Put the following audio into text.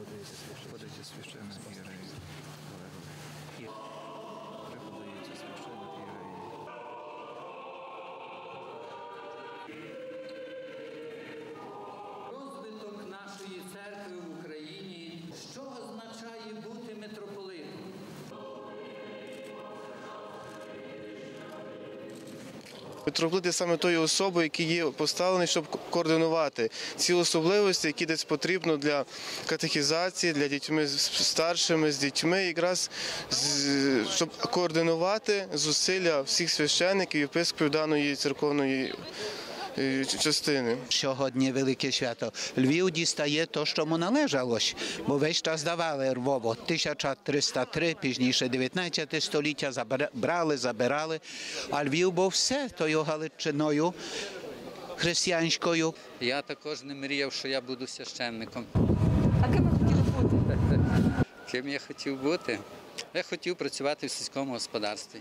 Podejdź, słyszymy i realizujemy. Митрополит саме тою особою, які є поставлені, щоб координувати ці особливості, які десь потрібно для катехізації, для дітьми старшими, з дітьми, якраз щоб координувати зусилля всіх священиків, єпископів даної церковної частини. Сьогодні велике свято. Львів дістає то, що йому належало, ж, бо весь час давали Львову. 1303, пізніше 19 століття брали, забирали. А Львів був все тою Галичиною християнською. Я також не мріяв, що я буду священником. А ким ви хотіли бути? Ким я хотів бути? Я хотів працювати в сільському господарстві.